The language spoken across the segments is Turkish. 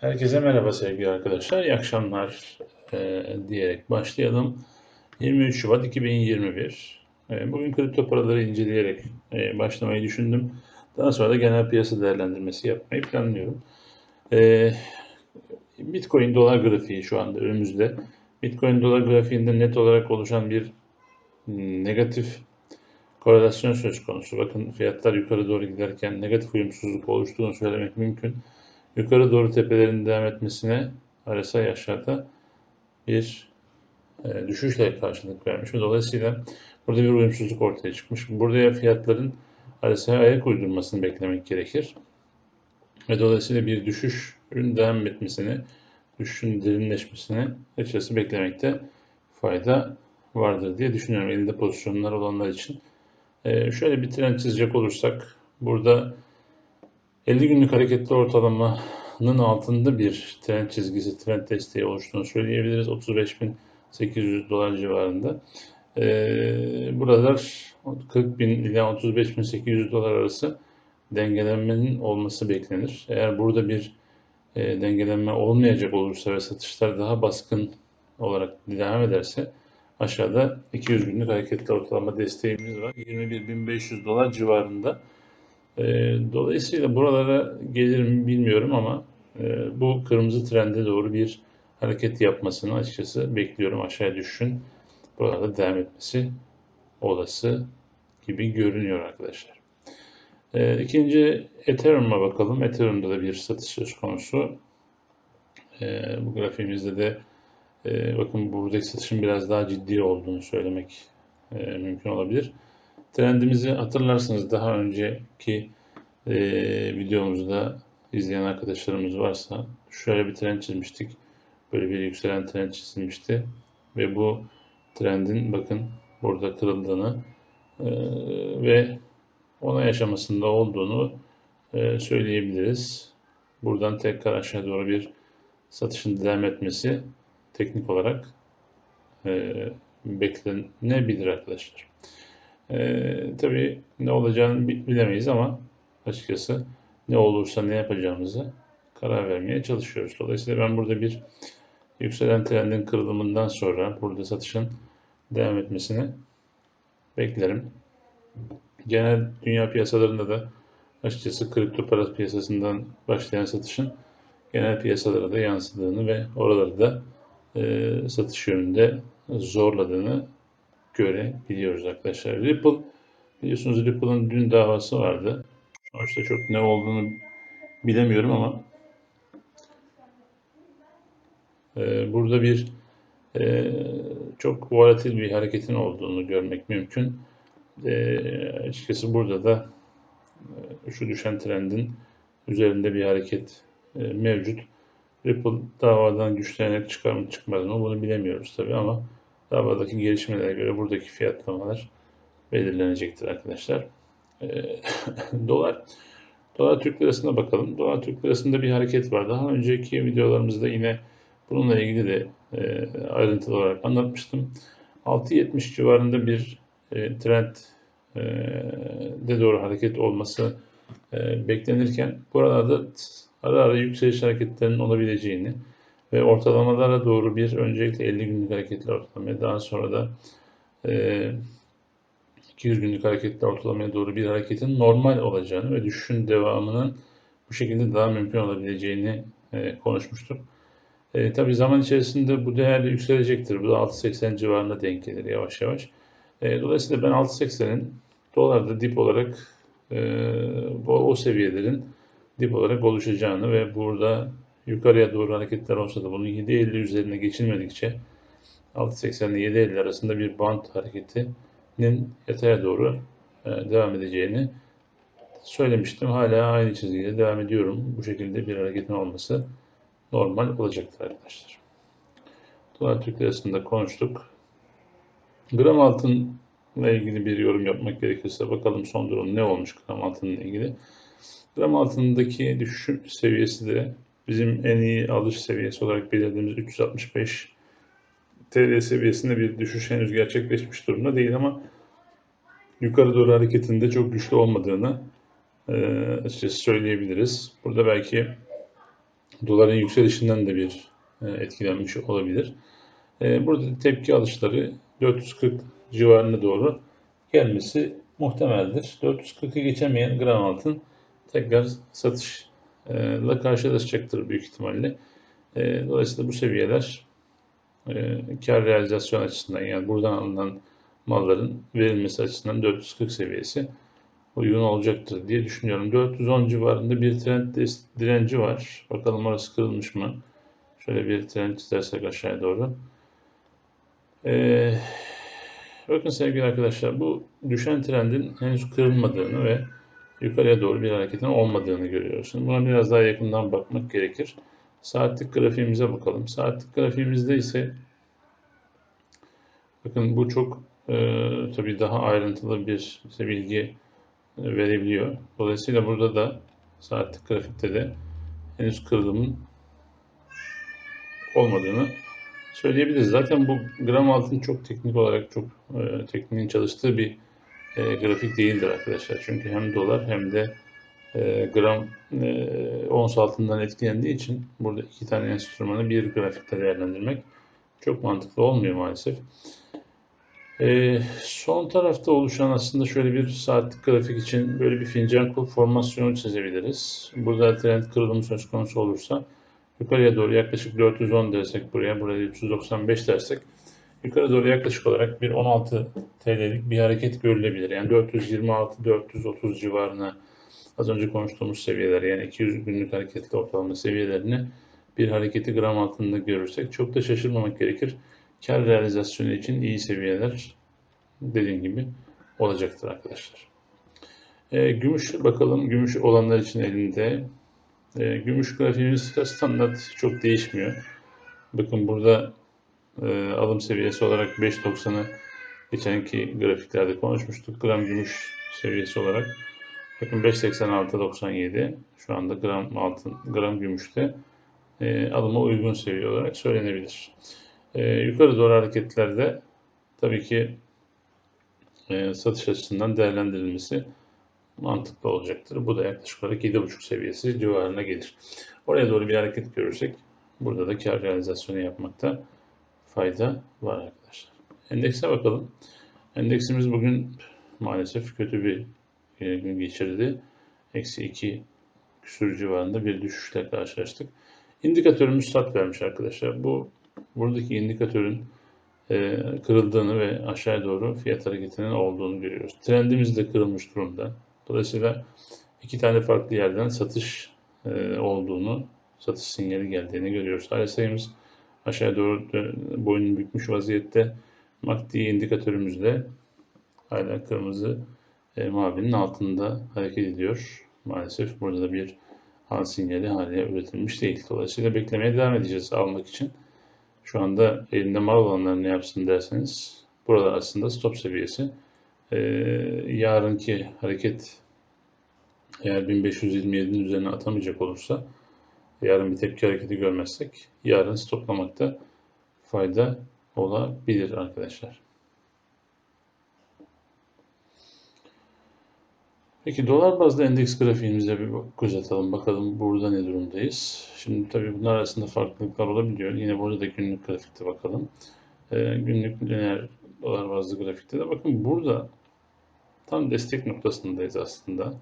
Herkese merhaba sevgili arkadaşlar. İyi akşamlar e, diyerek başlayalım. 23 Şubat 2021. E, bugün kripto paraları inceleyerek e, başlamayı düşündüm. Daha sonra da genel piyasa değerlendirmesi yapmayı planlıyorum. E, Bitcoin dolar grafiği şu anda önümüzde. Bitcoin dolar grafiğinde net olarak oluşan bir negatif korelasyon söz konusu. Bakın fiyatlar yukarı doğru giderken negatif uyumsuzluk oluştuğunu söylemek mümkün yukarı doğru tepelerin devam etmesine RSI aşağıda bir e, düşüşle karşılık vermiş. Dolayısıyla burada bir uyumsuzluk ortaya çıkmış. Burada fiyatların RSI'ye ayak uydurmasını beklemek gerekir. Ve dolayısıyla bir düşüşün devam etmesini, düşüşün derinleşmesini açıkçası beklemekte fayda vardır diye düşünüyorum. Elinde pozisyonlar olanlar için. Ee, şöyle bir trend çizecek olursak burada 50 günlük hareketli ortalamanın altında bir trend çizgisi, trend desteği oluştuğunu söyleyebiliriz. 35.800 dolar civarında. Ee, buralar 40 bin ila 35.800 dolar arası dengelenmenin olması beklenir. Eğer burada bir e, dengelenme olmayacak olursa ve satışlar daha baskın olarak devam ederse aşağıda 200 günlük hareketli ortalama desteğimiz var. 21.500 dolar civarında. Ee, dolayısıyla buralara gelir mi bilmiyorum ama e, bu kırmızı trende doğru bir hareket yapmasını açıkçası bekliyorum. Aşağıya düşüşün burada devam etmesi olası gibi görünüyor arkadaşlar. E, ikinci Ethereum'a bakalım. Ethereum'da da bir satış söz konusu. E, bu grafiğimizde de e, bakın buradaki satışın biraz daha ciddi olduğunu söylemek e, mümkün olabilir. Trendimizi hatırlarsınız daha önceki e, videomuzda izleyen arkadaşlarımız varsa şöyle bir trend çizmiştik. Böyle bir yükselen trend çizilmişti. Ve bu trendin bakın burada kırıldığını e, ve ona yaşamasında olduğunu e, söyleyebiliriz. Buradan tekrar aşağı doğru bir satışın devam etmesi teknik olarak e, beklenebilir arkadaşlar. Ee, tabii ne olacağını bilemeyiz ama açıkçası ne olursa ne yapacağımızı karar vermeye çalışıyoruz. Dolayısıyla ben burada bir yükselen trendin kırılımından sonra burada satışın devam etmesini beklerim. Genel dünya piyasalarında da açıkçası kripto para piyasasından başlayan satışın genel piyasalara da yansıdığını ve oraları da e, satış yönünde zorladığını görebiliyoruz arkadaşlar. Ripple biliyorsunuz Ripple'ın dün davası vardı. Sonuçta çok ne olduğunu bilemiyorum ama e, burada bir e, çok volatil bir hareketin olduğunu görmek mümkün. E, açıkçası burada da e, şu düşen trendin üzerinde bir hareket e, mevcut. Ripple davadan güçlenerek çıkar mı çıkmaz mı bunu bilemiyoruz tabi ama Davadaki gelişmelere göre buradaki fiyatlamalar belirlenecektir arkadaşlar. E, dolar Dolar Türk Lirası'na bakalım. Dolar Türk Lirası'nda bir hareket var. Daha önceki videolarımızda yine bununla ilgili de e, ayrıntılı olarak anlatmıştım. 6.70 civarında bir e, trend e, de doğru hareket olması e, beklenirken buralarda ara ara yükseliş hareketlerinin olabileceğini ve ortalamalara doğru bir öncelikle 50 günlük hareketli ortalamaya daha sonra da e, 200 günlük hareketli ortalamaya doğru bir hareketin normal olacağını ve düşüşün devamının bu şekilde daha mümkün olabileceğini e, konuşmuştuk. E, tabii zaman içerisinde bu değer yükselecektir. Bu da 6.80 civarında denk gelir yavaş yavaş. E, dolayısıyla ben 6.80'in dolarda dip olarak e, o seviyelerin dip olarak oluşacağını ve burada yukarıya doğru hareketler olsa da bunun 7.50 üzerine geçilmedikçe 6.80 ile 7.50 arasında bir band hareketinin yataya doğru e, devam edeceğini söylemiştim. Hala aynı çizgide devam ediyorum. Bu şekilde bir hareketin olması normal olacaktır arkadaşlar. Dolar Türk lirasında konuştuk. Gram altınla ilgili bir yorum yapmak gerekirse bakalım son durum ne olmuş gram altınla ilgili. Gram altındaki düşüş seviyesi de bizim en iyi alış seviyesi olarak belirlediğimiz 365 TL seviyesinde bir düşüş henüz gerçekleşmiş durumda değil ama yukarı doğru hareketinde çok güçlü olmadığını e, açıkçası söyleyebiliriz. Burada belki doların yükselişinden de bir e, etkilenmiş olabilir. E, burada tepki alışları 440 civarına doğru gelmesi muhtemeldir. 440'ı geçemeyen gram altın tekrar satışla karşılaşacaktır büyük ihtimalle. E, dolayısıyla bu seviyeler kar realizasyon açısından yani buradan alınan malların verilmesi açısından 440 seviyesi uygun olacaktır diye düşünüyorum. 410 civarında bir trend direnci var. Bakalım orası kırılmış mı? Şöyle bir trend çizersek aşağıya doğru. Ee, bakın sevgili arkadaşlar bu düşen trendin henüz kırılmadığını ve yukarıya doğru bir hareketin olmadığını görüyorsunuz. Buna biraz daha yakından bakmak gerekir. Saatlik grafiğimize bakalım. Saatlik grafiğimizde ise bakın bu çok e, tabii daha ayrıntılı bir bize bilgi verebiliyor. Dolayısıyla burada da saatlik grafikte de henüz kırılımın olmadığını söyleyebiliriz. Zaten bu gram altın çok teknik olarak çok e, tekniğin çalıştığı bir e, grafik değildir arkadaşlar. Çünkü hem dolar hem de e, gram e, ons altından etkilendiği için burada iki tane enstrümanı bir grafikte değerlendirmek çok mantıklı olmuyor maalesef. E, son tarafta oluşan aslında şöyle bir saatlik grafik için böyle bir fincan kulp formasyonu çizebiliriz. Burada trend kırılımı söz konusu olursa yukarıya doğru yaklaşık 410 dersek buraya, buraya 395 dersek yukarı doğru yaklaşık olarak bir 16 TL'lik bir hareket görülebilir. Yani 426-430 civarına az önce konuştuğumuz seviyeler yani 200 günlük hareketli ortalama seviyelerini bir hareketi gram altında görürsek çok da şaşırmamak gerekir. Kar realizasyonu için iyi seviyeler dediğim gibi olacaktır arkadaşlar. E, gümüş bakalım. Gümüş olanlar için elinde. E, gümüş grafiğimiz standart çok değişmiyor. Bakın burada e, alım seviyesi olarak 5.90'ı geçenki grafiklerde konuşmuştuk. Gram gümüş seviyesi olarak. Bakın 5.86.97 şu anda gram altın, gram gümüşte e, alıma uygun seviye olarak söylenebilir. E, yukarı doğru hareketlerde tabii ki e, satış açısından değerlendirilmesi mantıklı olacaktır. Bu da yaklaşık olarak 7.5 seviyesi civarına gelir. Oraya doğru bir hareket görürsek burada da kar realizasyonu yapmakta fayda var arkadaşlar. Endekse bakalım. Endeksimiz bugün maalesef kötü bir e, gün geçirdi. Eksi 2 küsur civarında bir düşüşle karşılaştık. İndikatörümüz sat vermiş arkadaşlar. Bu buradaki indikatörün e, kırıldığını ve aşağıya doğru fiyat hareketinin olduğunu görüyoruz. Trendimiz de kırılmış durumda. Dolayısıyla iki tane farklı yerden satış e, olduğunu, satış sinyali geldiğini görüyoruz. RSI'miz aşağıya doğru boynunu bükmüş vaziyette. MACD indikatörümüz de hala kırmızı e, mavinin altında hareket ediyor. Maalesef burada da bir al sinyali hala üretilmiş değil. Dolayısıyla beklemeye devam edeceğiz almak için. Şu anda elinde mal olanlar ne yapsın derseniz burada aslında stop seviyesi. Ee, yarınki hareket eğer 1527'nin üzerine atamayacak olursa yarın bir tepki hareketi görmezsek yarın stoplamakta fayda olabilir arkadaşlar. Peki dolar bazlı endeks grafiğimize bir göz atalım. Bakalım burada ne durumdayız. Şimdi tabii bunlar arasında farklılıklar olabiliyor. Yine burada da günlük grafikte bakalım. Ee, günlük lineer dolar bazlı grafikte de bakın burada tam destek noktasındayız aslında.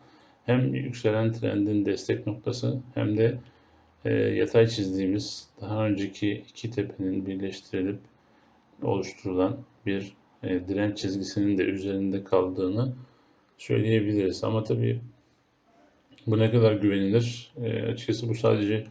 Hem yükselen trendin destek noktası hem de e, yatay çizdiğimiz daha önceki iki tepenin birleştirilip oluşturulan bir e, direnç çizgisinin de üzerinde kaldığını söyleyebiliriz. Ama tabii bu ne kadar güvenilir? E, açıkçası bu sadece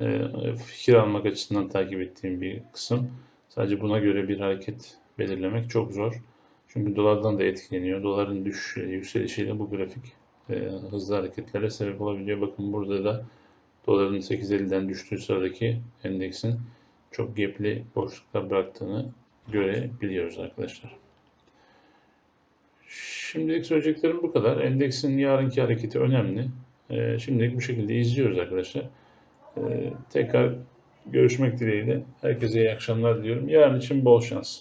e, fikir almak açısından takip ettiğim bir kısım. Sadece buna göre bir hareket belirlemek çok zor. Çünkü dolardan da etkileniyor. Doların düşüşü, yükselişiyle bu grafik e, hızlı hareketlere sebep olabiliyor. Bakın burada da doların 8.50'den düştüğü sıradaki endeksin çok gepli boşluklar bıraktığını görebiliyoruz arkadaşlar. Şimdilik söyleyeceklerim bu kadar. Endeksin yarınki hareketi önemli. Ee, şimdilik bu şekilde izliyoruz arkadaşlar. Ee, tekrar görüşmek dileğiyle. Herkese iyi akşamlar diliyorum. Yarın için bol şans.